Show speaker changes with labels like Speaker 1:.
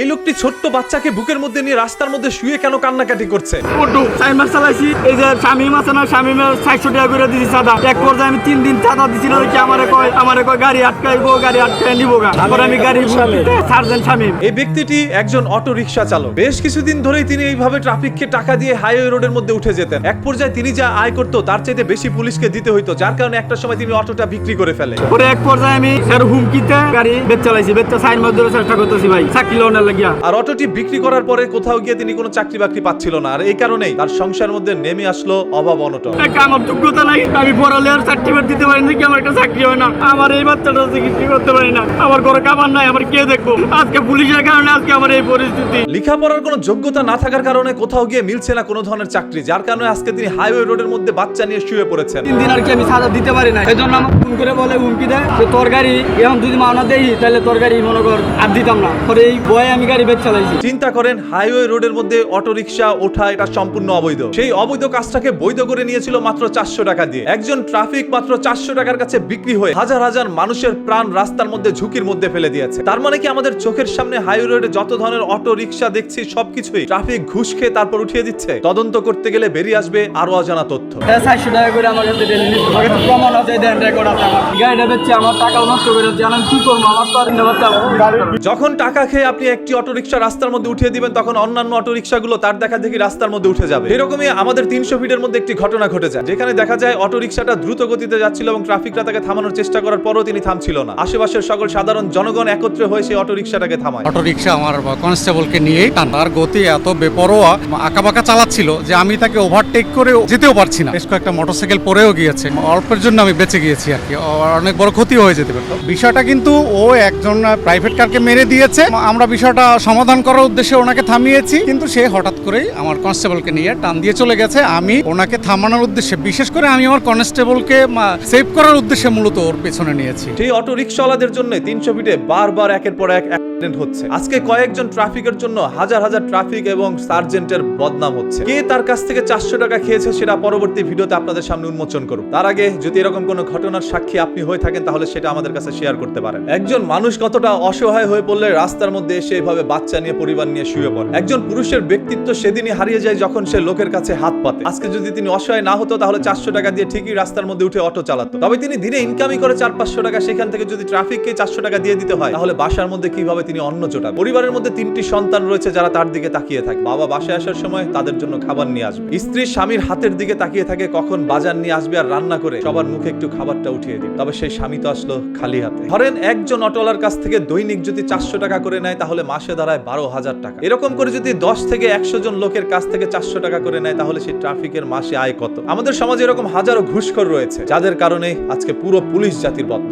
Speaker 1: এই লোকটি ছোট্ট বাচ্চাকে বুকের মধ্যে নিয়ে রাস্তার মধ্যে শুয়ে কেন কান্নাকাটি করছে?
Speaker 2: চালাইছি। এই যে শামিম আছে না শামিমের চারশো টাকা করে দিছি চাঁদা। এক পর্যায়ে আমি তিন দিন চাঁদা দিছিল কি আমারে কয় আমারে কয় গাড়ি আটকাইবো গাড়ি আটকাই নিবো গা তারপর আমি গাড়ি সার্জেন শামিম
Speaker 1: এই ব্যক্তিটি একজন অটো রিক্সা চালক। বেশ কিছুদিন ধরেই তিনি এইভাবে ট্রাফিককে টাকা দিয়ে হাইওয়ে রোডের মধ্যে উঠে যেতেন। এক পর্যায়ে তিনি যা আয় করতো তার চাইতে বেশি পুলিশকে দিতে হইতো যার কারণে একটা সময় তিনি অটোটা বিক্রি করে ফেলে।
Speaker 2: পরে এক পর্যায়ে আমি স্যার হুমকিতে গাড়ি বেচ চালাইছি। সাইন চেষ্টা করতেছি ভাই। চাকরি লোনের লাগিয়া।
Speaker 1: আর অটোটি বিক্রি করার পরে কোথাও গিয়ে তিনি কোনো চাকরি বাকরি পাচ্ছিল না। আর এই কারণেই তার সংসার মধ্যে নেমে আসলো অভাব অনটন।
Speaker 2: আমার যোগ্যতা নাই আমি পড়ালেখার সার্টিফিকেট দিতে পারি না কি আমার একটা চাকরি হয় না। আমার এই বাচ্চাটা চিকিৎসা করতে পারি না। আমার ঘরে খাবার নাই আমার কে দেখব আজকে পুলিশের কারণে আজকে আমার এই পরিস্থিতি।
Speaker 1: লেখাপড়ার কোনো যোগ্যতা না থাকার কারণে কোথাও গিয়ে মিলছে না কোনো ধরনের চাকরি যার কারণে আজকে তিনি হাইওয়ে রোডের মধ্যে বাচ্চা নিয়ে শুয়ে পড়েছেন।
Speaker 2: তিন দিন আর কি আমি সাজা দিতে পারি না এই জন্য আমার ফোন করে বলে হুমকি দেয় যে তোর গাড়ি এখন যদি মাওনা দেই তাহলে তোর গাড়ি মনে কর আর দিতাম না। পরে এই বয়ে আমি গাড়ি বেচ চালাইছি
Speaker 1: চিন্তা করেন হাইওয়ে রোডের মধ্যে অটো রিক্সা ওঠা এটা সম্পূর্ণ অবৈধ। সেই অবৈধ কাজটাকে বৈধ করে নিয়েছিল মাত্র চারশো টাকা দিয়ে। একজন ট্রাফিক মাত্র চারশো টাকার কাছে বিক্রি হয়ে হাজার হাজার মানুষের প্রাণ রাস্তার মধ্যে ঝুঁকির মধ্যে ফেলে দিয়েছে। তার মানে কি আমাদের চোখের সামনে হাইওয়ে রোডে যত ধরনের অটো রিক্সা দেখছি সবকিছুই ট্রাফিক ঘুষ খেয়ে তারপর উঠিয়ে দিচ্ছে? তদন্ত করতে গেলে বেরিয়ে আসবে আরও অজানা তথ্য।
Speaker 2: চারশো টাকা করে আমার কাছে ডেলি নিচ্ছে। আমার কাছে প্রমাণ আছে দেন রেকর্ড আছে আমার। গাড়িটা বেচছে আমার টাকাও নষ্ট করে দিচ্ছে আমি কি করব? আমার তো আর
Speaker 1: যখন টাকা খেয়ে আপনি একটি অটো রিক্সা রাস্তার মধ্যে উঠিয়ে দিবেন, তখন অন্যান্য অটো রিক্সাগুলো তার দেখা দেখি রাস্তার মধ্যে উঠে যাবে। এরকমই আমাদের তিনশো ফিটের মধ্যে একটি ঘটনা ঘটে যায়, যেখানে দেখা যায় অটো রিক্সাটা দ্রুত গতিতে যাচ্ছিল এবং ট্রাফিকরা তাকে থামানোর চেষ্টা করার পরও তিনি থামছিল না। আশেপাশের সকল সাধারণ জনগণ একত্রে হয়ে সেই অটো রিক্সাটাকে থামায়।
Speaker 3: অটো রিক্সা আমার কনস্টেবলকে টান। তার গতি এত বেপরোয়া, আঁকাবাঁকা চালাচ্ছিল যে আমি তাকে ওভারটেক করে যেতেও পারছি না। বেশ কয়েকটা মোটরসাইকেল পরেও গিয়েছে। অল্পের জন্য আমি বেঁচে গিয়েছি আর কি। অনেক বড় ক্ষতি হয়ে যেতে পারতো বিষয়টা কিন্তু ও একজন প্রাইভেট কারকে মেরে দিয়েছে। আমরা বিষয়টা সমাধান করার উদ্দেশ্যে ওনাকে থামিয়েছি, কিন্তু সে হঠাৎ করেই আমার কনস্টেবলকে নিয়ে টান দিয়ে চলে গেছে। আমি ওনাকে থামানোর উদ্দেশ্যে, বিশেষ করে আমি আমার কনস্টেবলকে সেভ করার উদ্দেশ্যে মূলত ওর পেছনে নিয়েছি।
Speaker 1: সেই অটো রিক্সাওয়ালাদের জন্য তিনশো ফিটে বারবার একের পর এক অ্যাক্সিডেন্ট হচ্ছে। আজকে কয়েকজন ট্রাফিকের জন্য হাজার হাজার ট্রাফিক এবং সার্জেন্টের বদনাম হচ্ছে। কে তার কাছ থেকে চারশো টাকা খেয়েছে সেটা পরবর্তী ভিডিওতে আপনাদের সামনে উন্মোচন করুন তার আগে যদি এরকম কোনো ঘটনার সাক্ষী আপনি হয়ে থাকেন, তাহলে সেটা আমাদের কাছে শেয়ার করতে পারেন। একজন মানুষ কতটা অসহায় হয়ে পড়লে রাস্তার মধ্যে এসে এভাবে বাচ্চা নিয়ে, পরিবার নিয়ে শুয়ে পড়ে। একজন পুরুষের ব্যক্তিত্ব সেদিনই হারিয়ে যায় যখন সে লোকের কাছে হাত পাতে। আজকে যদি তিনি অসহায় না হতো, তাহলে চারশো টাকা দিয়ে ঠিকই রাস্তার মধ্যে উঠে অটো চালাতো। তবে তিনি দিনে ইনকামই করে চার পাঁচশো টাকা, সেখান থেকে যদি ট্রাফিককে চারশো টাকা দিয়ে দিতে হয়, তাহলে বাসার মধ্যে কীভাবে তিনি অন্ন জোটান পরিবারের মধ্যে তিনটি সন্তান রয়েছে যারা তার দিকে তাকিয়ে থাকে। বাবা বাসায় আসার সময় তাদের জন্য খাবার নিয়ে আসবে। স্ত্রী স্বামীর হাতের দিকে তাকিয়ে থাকে, কখন বাজার নিয়ে আসবে আর রান্না করে সবার মুখে একটু খাবারটা উঠিয়ে দিবে। তবে সেই স্বামী তো আসলো খালি হাতে। ধরেন একজন অটোলার কাছ থেকে দৈনিক যদি চারশো টাকা করে নেয় তাহলে মাসে দাঁড়ায় বারো হাজার টাকা। এরকম করে যদি দশ থেকে একশো জন লোকের কাছ থেকে চারশো টাকা করে নেয়, তাহলে সেই ট্রাফিকের মাসে আয় কত? আমাদের সমাজে এরকম হাজারো ঘুষখোর রয়েছে, যাদের কারণে আজকে পুরো পুলিশ জাতির বদনাম।